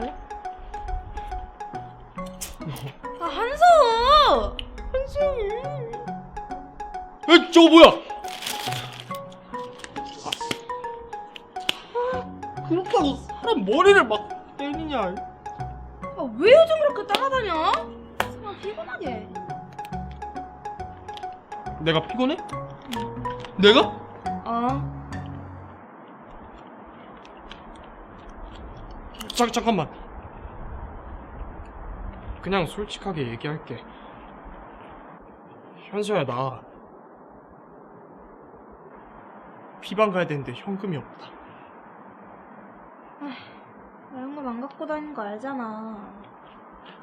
먹을래? 아 한서! 한서! 에 저거 뭐야? 아, 그렇게 하고 사람 머리를 막 때리냐? 아, 왜 요즘 그렇게 따라다녀? 사람 피곤하게. 내가 피곤해? 내가? 어. 잠 잠깐만. 그냥 솔직하게 얘기할게. 현수야 나 비방 가야 되는데 현금이 없다. 이런 거안 갖고 다니는 거 알잖아.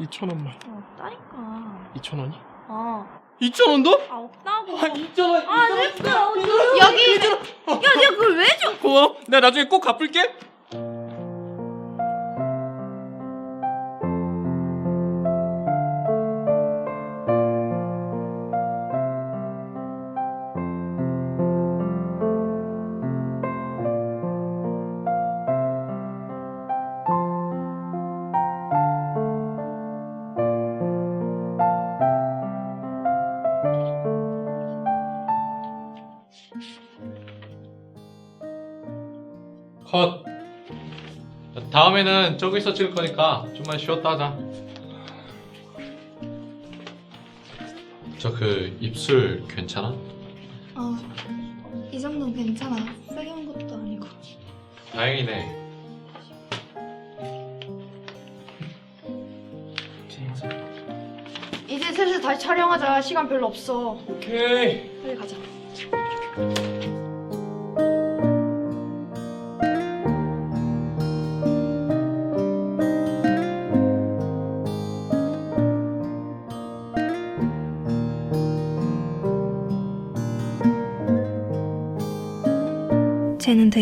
2천 원만. 어, 없다니까. 2천 원이? 어. 2천 원도? 아, 없다고. 아 2천 원. 아, 됐어. 여기. 야, 내가 그걸 왜 줘? 고마워. 내가 나중에 꼭 갚을게. 다음에는 저기서 찍을 거니까 좀만 쉬었다 하자. 저 그 입술 괜찮아? 어, 이 정도는 괜찮아. 세게 한 것도 아니고. 다행이네. 이제 슬슬 다시 촬영하자. 시간 별로 없어. 오케이. 빨리 가자.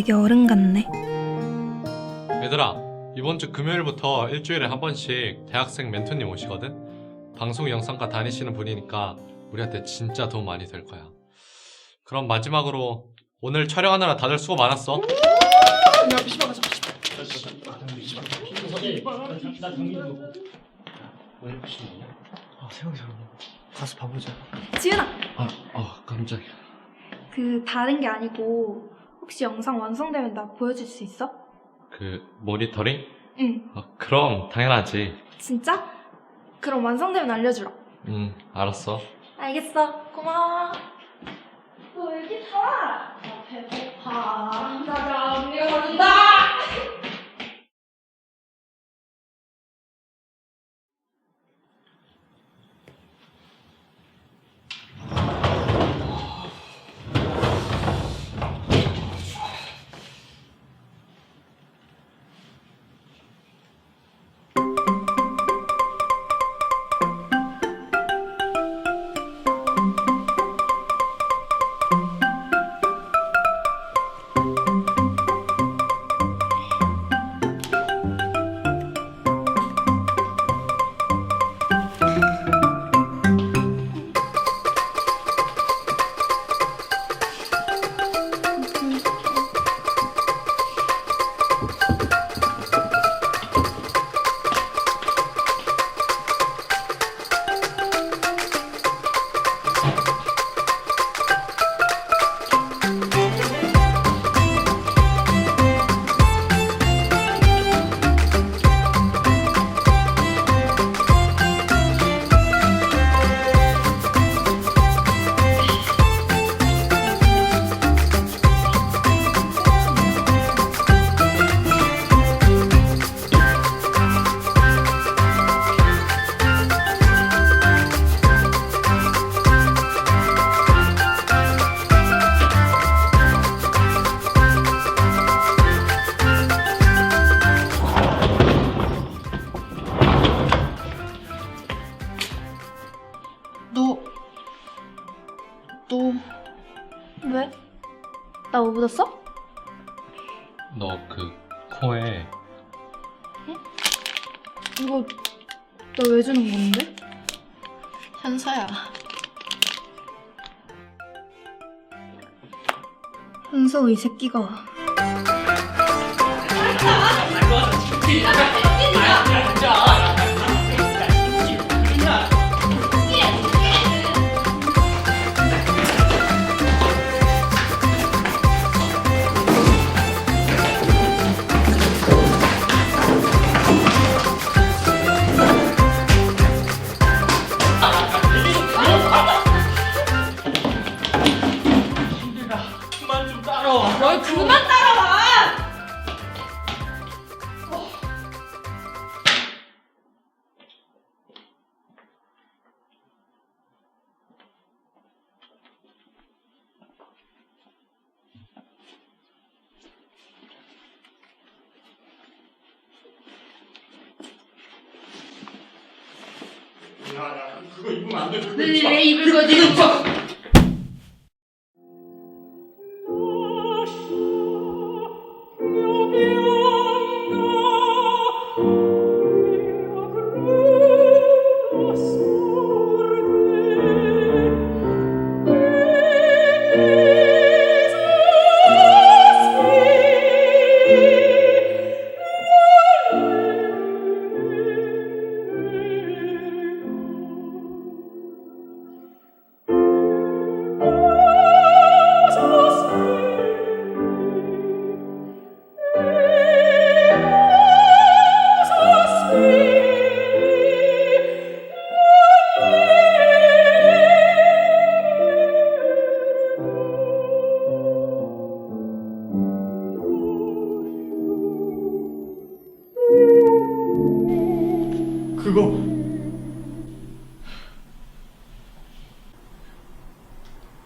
되게 어른 같네. 얘들아, 이번 주 금요일부터 일주일에 한 번씩 대학생 멘토님 오시거든? 방송 영상과 다니시는 분이니까 우리한테 진짜 도움 많이 될 거야. 그럼 마지막으로 오늘 촬영하느라 다들 수고 많았어. 아 세영이 잘 가서 봐보자. 지은아, 아, 아 깜짝이야. 그 다른 게 아니고 혹시 영상 완성되면 나 보여줄 수 있어? 그 모니터링? 응. 아, 그럼 당연하지. 진짜? 그럼 완성되면 알려주라. 응, 알았어. 알겠어. 고마워. 너 여기 타. 나 배고파. 가자, 언니가 사준다. 너, 왜? 나 뭐 묻었어? 너 그 코에 이거 너왜 주는 건데? 현서야. 흥서 이 새끼가. 그거 입으면 안 돼. 왜. 왜 입을 거지?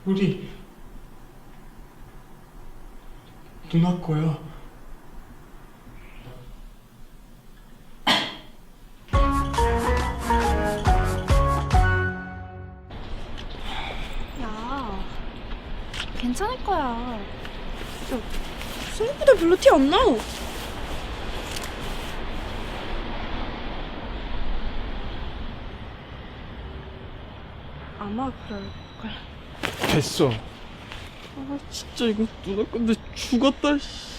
우리 누나 거야. 야, 괜찮을 거야. 야, 생각보다 별로 티 안 나. 아마 그럴 걸. 됐어. 아 진짜 이거 누나 건데 죽었다. 씨.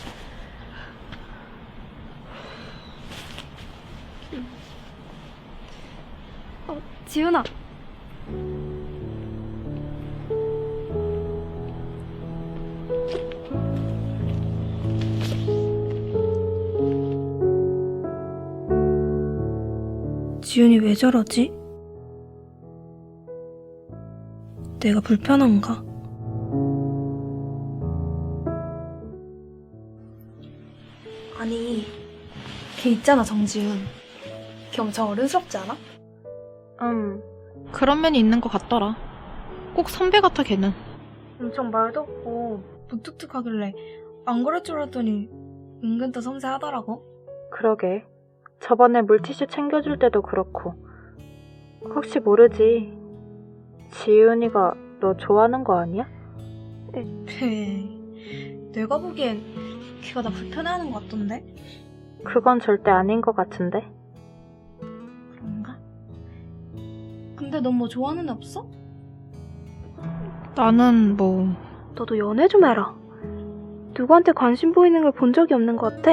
어, 지훈아. 지훈이 왜 저러지? 내가 불편한가? 아니, 걔 있잖아, 정지훈. 걔 엄청 어른스럽지 않아? 음, 그런 면이 있는 것 같더라. 꼭 선배 같아, 걔는. 엄청 말도 없고 무뚝뚝하길래 안 그럴 줄 알았더니 은근 또 섬세하더라고. 그러게. 저번에 물티슈 챙겨줄 때도 그렇고. 혹시 모르지. 지윤이가 너 좋아하는 거 아니야? 에이, 내가 보기엔 걔가 나 불편해하는 것 같던데? 그건 절대 아닌 것 같은데. 그런가? 근데 넌 뭐 좋아하는 애 없어? 나는 뭐. 너도 연애 좀 해라. 누구한테 관심 보이는 걸 본 적이 없는 것 같아.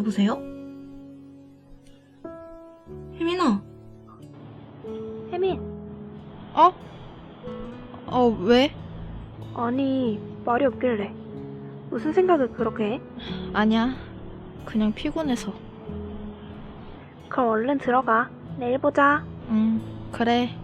여보세요? 혜민아, 혜민. 어? 어, 왜? 아니 말이 없길래 무슨 생각을 그렇게 해? 아니야. 그냥 피곤해서. 그럼 얼른 들어가. 내일 보자. 응, 그래.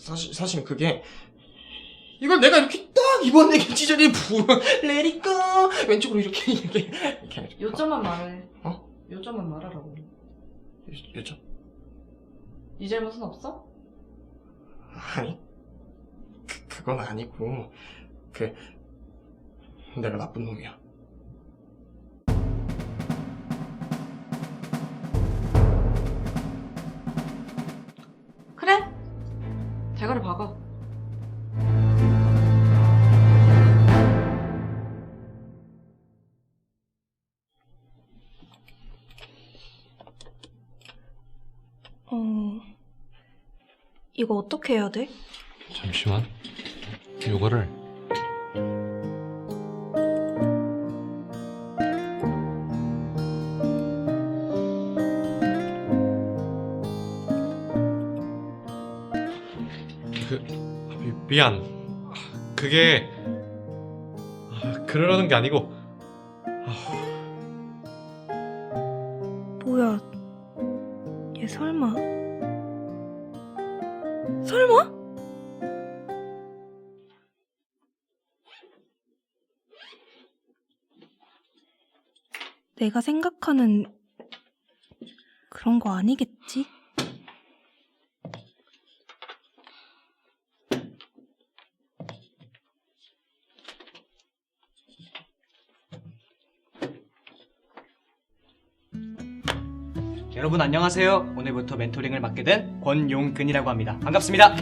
사실 사실 그게 이걸 내가 이렇게 딱 이번 내게 찢어리 부 레리까 왼쪽으로 이렇게 이렇게 이렇게 해가지고. 요점만 말해. 어? 요점만 말하라고. 요- 요점 이 잘못은 없어? 아니 그 그건 아니고 그 내가 나쁜 놈이야. 대가리 박아. 어, 이거 어떻게 해야 돼? 잠시만. 요거를 미안. 그게 그러려는 게 아니고 뭐야? 얘 설마? 설마? 내가 생각하는 그런 거 아니겠지? 여러분 안녕하세요. 오늘부터 멘토링을 맡게 된 권용근이라고 합니다. 반갑습니다.